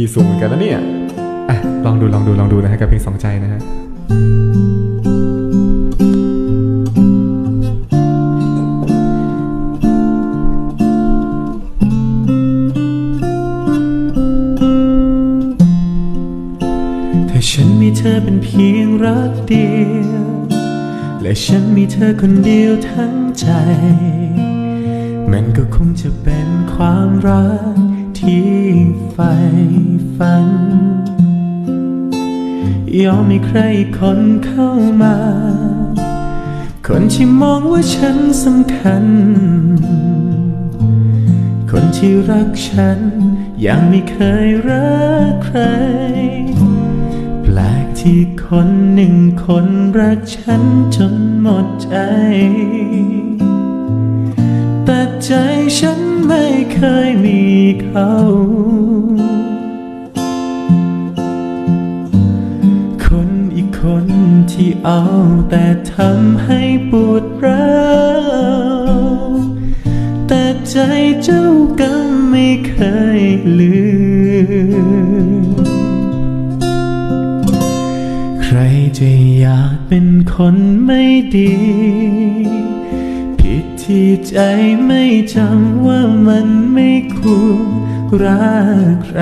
คีย์สูงเหมือนกันนะเนี่ยอะลองดูลองดูลองดูนะฮะกับเพลงสองใจนะฮะถ้าฉันมีเธอเป็นเพียงรักเดียว และฉันมีเธอคนเดียวทั้งใจ มันก็คงจะเป็นความรัก ที่ใฝ่ฝัน ยอมให้ใครคนเข้ามา คนที่มองว่าฉันสำคัญ คนที่รักฉัน ยังไม่เคยรักใคร แปลกที่คนหนึ่งคนรักฉันจนหมดใจ ใจฉันไม่เคยมีเขา คนอีกคนที่เอาแต่ทำให้ปวดร้าวแต่ใจเจ้าก็ไม่เคยลืม ใครจะอยากเป็นคนไม่ดี ผิดที่ใจไม่จำว่ามันไม่ควรรักใคร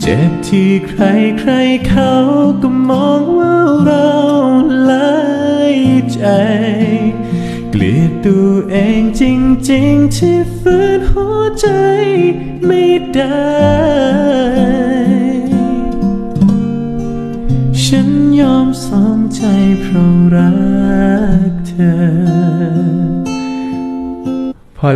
เจ็บที่ใครใครเขาก็มองว่าเราหลายใจ เกลียดตัวเองจริงๆ ที่ฝืนหัวใจไม่ได้ฉันยอมสองใจเพราะรักเธอ